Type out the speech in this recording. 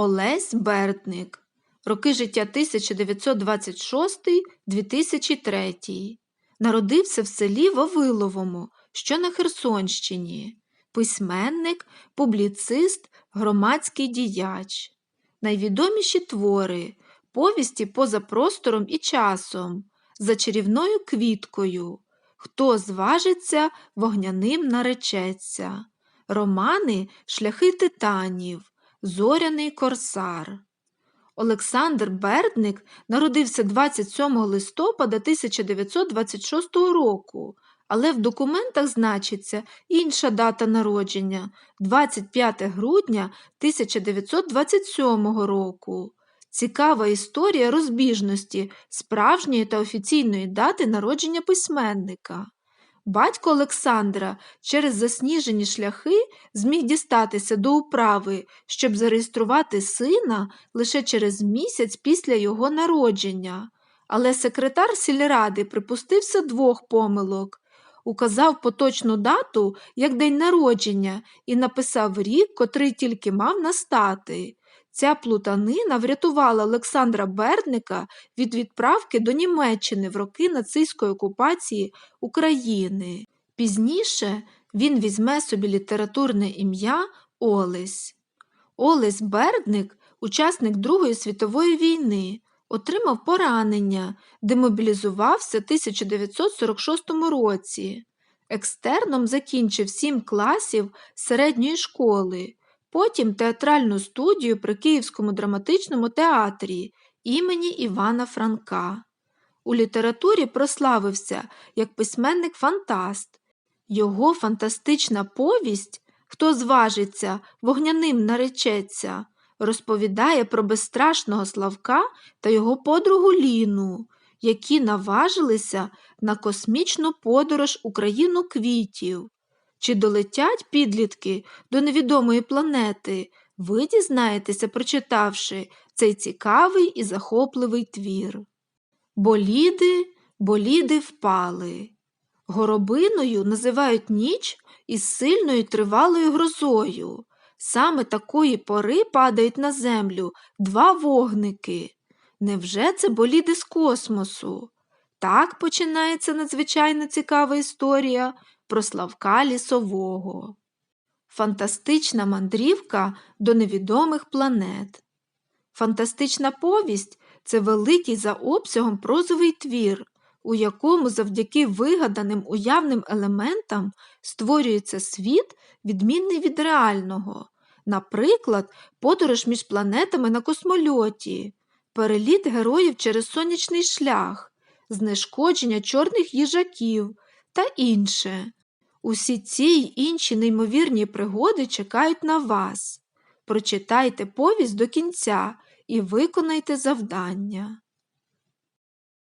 Олесь Бердник. Роки життя 1926-2003. Народився в селі Вавиловому, що на Херсонщині. Письменник, публіцист, громадський діяч. Найвідоміші твори повісті поза простором і часом, за чарівною квіткою. Хто зважиться, вогняним наречеться. Романи Шляхи титанів, Зоряний корсар. Олександр Бердник народився 27 листопада 1926 року, але в документах значиться інша дата народження 25 грудня 1927 року. Цікава історія розбіжності справжньої та офіційної дати народження письменника. Батько Олександра через засніжені шляхи зміг дістатися до управи, щоб зареєструвати сина лише через місяць після його народження. Але секретар сільради припустився двох помилок, указав поточну дату як день народження і написав рік, котрий тільки мав настати. Ця плутанина врятувала Олександра Бердника від відправки до Німеччини в роки нацистської окупації України. Пізніше він візьме собі літературне ім'я Олесь. Олесь Бердник, учасник Другої світової війни, отримав поранення, демобілізувався в 1946 році. Екстерном закінчив сім класів середньої школи. Потім театральну студію при Київському драматичному театрі імені Івана Франка. У літературі прославився як письменник фантаст. Його фантастична повість Хто зважиться, вогняним наречеться, розповідає про безстрашного Славка та його подругу Ліну, які наважилися на космічну подорож у країну квітів. Чи долетять підлітки до невідомої планети, ви дізнаєтеся, прочитавши цей цікавий і захопливий твір. Боліди, боліди впали. Горобиною називають ніч із сильною тривалою грозою. Саме такої пори падають на землю два вогники. Невже це боліди з космосу? Так починається надзвичайно цікава історія про Славка Лісового. Фантастична мандрівка до невідомих планет. Фантастична повість це великий за обсягом прозовий твір, у якому завдяки вигаданим уявним елементам створюється світ, відмінний від реального, наприклад, подорож між планетами на космольоті, переліт героїв через сонячний шлях, знешкодження чорних їжаків та інше. Усі ці й інші неймовірні пригоди чекають на вас. Прочитайте повість до кінця і виконайте завдання.